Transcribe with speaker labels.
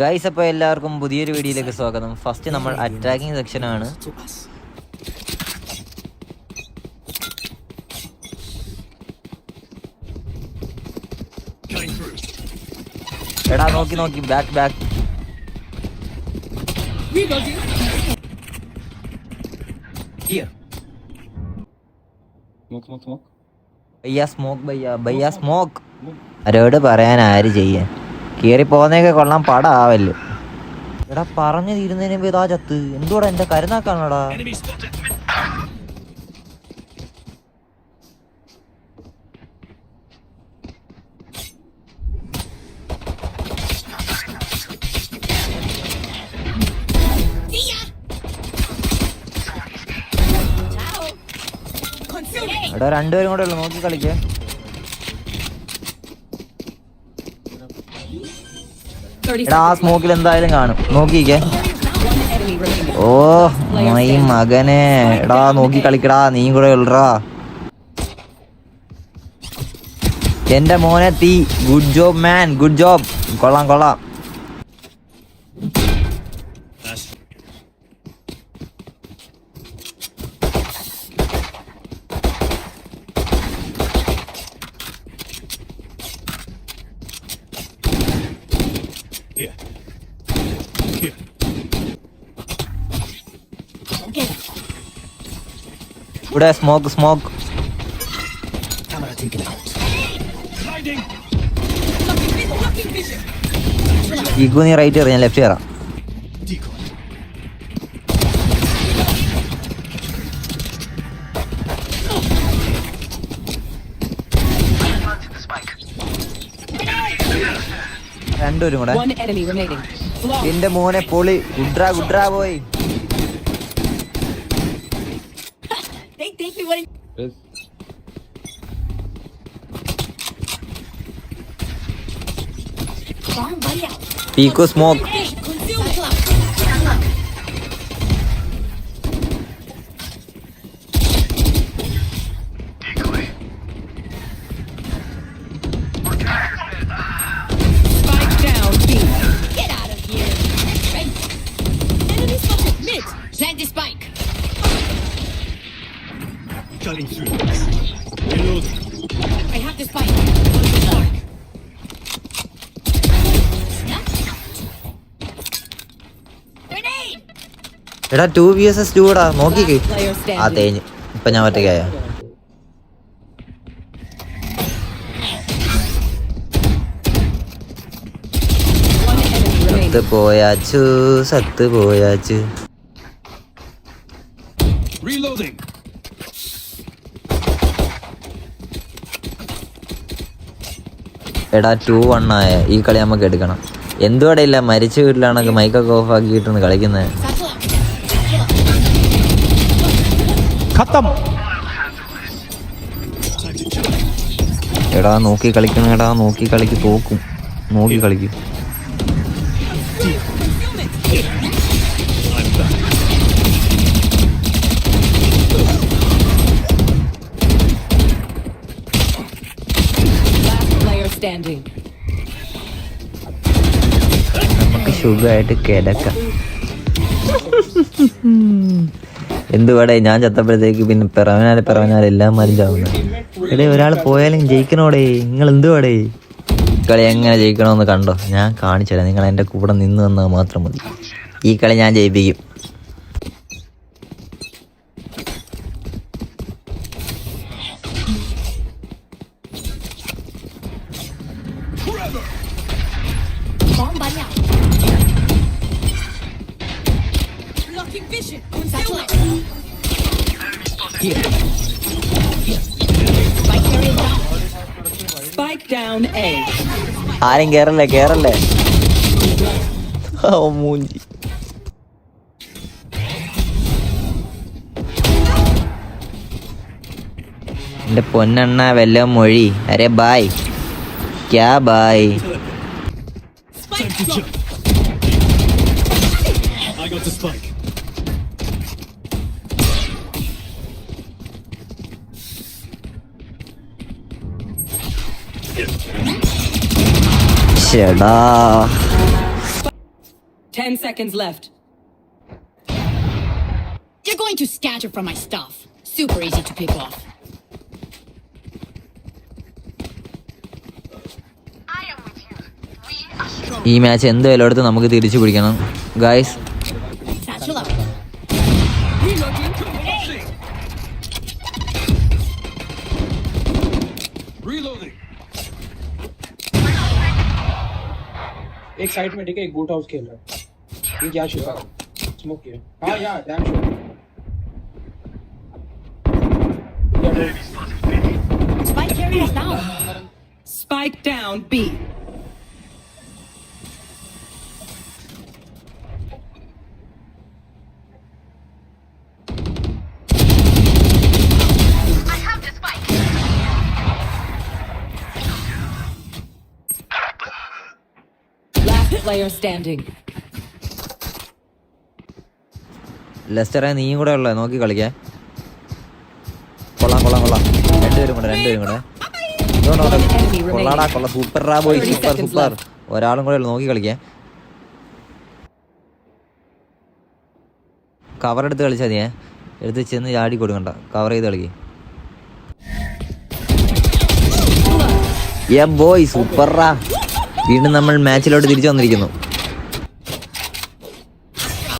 Speaker 1: Guys അപ്പോൾ എല്ലാവർക്കും പുതിയൊരു വീഡിയോയിലേക്ക് സ്വാഗതം. ഫസ്റ്റ് നമ്മൾ അറ്റാക്കിംഗ് സെക്ഷനാണ്
Speaker 2: ആണ്.
Speaker 1: എടാ നോക്കി നോക്കി. Back back. ഭയ്യ സ്മോക്ക് ഭയ്യ ഭയ്യ സ്മോക്ക് ആരോട് പറയാൻ ആര് ചെയ്യാൻ കീറി പോകുന്നതൊക്കെ കൊള്ളാൻ പടാവല്ലോ എടാ പറഞ്ഞു തീരുന്നതിന് മുമ്പ് ഇതാ ചത്ത്. എന്തുകൂടാ എന്റെ കരുനാക്കാണോടാ. എടാ രണ്ടുപേരും കൂടെ ഉള്ളു. നോക്കി കളിക്കേ. എടാ ആ സ്മോക്കിൽ എന്തായാലും കാണും. നോക്കിക്കേ. ഓ മൈ മകനെ. എടാ നോക്കി കളിക്കടാ നീ കൂടെ ഉള്ളടാ എന്റെ മോനെ തീ. Good job man good job കൊള്ളാം കൊള്ളാം.
Speaker 2: Here. Here.
Speaker 1: ഇവിടെ smoke smoke
Speaker 2: Camera taken out. Blinding.
Speaker 1: ഈക്കു നീ റൈറ്റ് കയറി ഞാൻ ലെഫ്റ്റ് കയറാം രണ്ടുപേരും കൂടെ. എന്റെ മോനെ പൊളി. ഗുഡ്രാ ഗുഡ്രാ പോയി. പീക്കു സ്മോക്ക് എടാ ടു ബി എസ് എസ് ടൂടാ നോക്കിക്ക്. ആ. തേഞ്ഞ്. ഇപ്പൊ ഞാൻ ഒറ്റയ്ക്കായ. സത്ത് പോയാച്ചു സത്ത് പോയാച്ചു. എടാ ടു വൺ ആയ. ഈ കളി നമുക്ക് എടുക്കണം. എന്തുവടെ ഇല്ല മരിച്ച വീട്ടിലാണെങ്കിൽ മൈക്കൊക്കെ ഓഫ് ആക്കിയിട്ടാണ് കളിക്കുന്നത്
Speaker 2: ഖത്തം.
Speaker 1: എടാ നോക്കി കളിക്കണം എടാ നോക്കി കളിക്ക് തോക്കും. നോക്കി കളിക്കും. നമുക്ക് സുഖമായിട്ട് കിടക്കാം. എന്തുവാടേ ഞാൻ ചത്തപ്പോഴത്തേക്ക് പിന്നെ പിറവനാല് പിറവനാല് എല്ലാം ചാവുന്നത് എടേ ഒരാൾ പോയാലും ജയിക്കണോടേ നിങ്ങൾ എന്തുവാടേ കളി എങ്ങനെ ജയിക്കണമെന്ന് കണ്ടോ? ഞാൻ കാണിച്ചുതരാം. നിങ്ങൾ എന്റെ കൂടെ നിന്ന് തന്നാൽ മാത്രം മതി. ഈ കളി ഞാൻ ജയിപ്പിക്കും.
Speaker 3: Blocking vision. Satchel Here. Spike area down.
Speaker 4: Spike down A.
Speaker 1: ആരും കേറല്ലേ കേറല്ലേ ഓ മൂഞ്ചി എന്റെ പൊന്നെണ്ണ വല്ല മൊഴി അരെ ബായ് ക്യാ ബായ്.
Speaker 2: I got the spike.
Speaker 1: ചേടാ
Speaker 4: Ten seconds left.
Speaker 3: You're going to scatter from my stuff. Super easy to pick off.
Speaker 1: ഈ മാച്ച് എന്ത് വില എടുത്ത് നമുക്ക് തിരിച്ചു പിടിക്കണം ഗായ്സ്.
Speaker 2: Reloading.
Speaker 5: एक साइड में ठीक है एक बूट हाउस खेल रहा है ये क्या शिवा स्मोक किया हाँ यार डैम शो
Speaker 3: Spike is down.
Speaker 4: Spike down B. player standing.
Speaker 1: ലെസ്റ്ററെ നീയും കൂടെ ഉള്ളത് നോക്കി കളിക്കാൻ കൊള്ളാം കൊള്ളാം കൊള്ളാം. രണ്ടുപേരും കൂടെ രണ്ടുപേരും കൂടെ. കൊള്ളാടാ കൊള്ളാം സൂപ്പർ റാ ബോയ്
Speaker 4: 30
Speaker 1: സൂപ്പർ സൂപ്പർ ഒരാളും കൂടെ ഉള്ളു നോക്കി കളിക്കാൻ കവർ എടുത്ത് കളിച്ചാൽ നീ എടുത്ത് ചെന്ന് ചാടി കൊടുക്കണ്ട. കവർ ചെയ്ത് കളിക്ക്. ബോയ് സൂപ്പർ റാ. വീണ്ടും നമ്മൾ മാച്ചിലോട്ട് തിരിച്ചു വന്നിരിക്കുന്നു.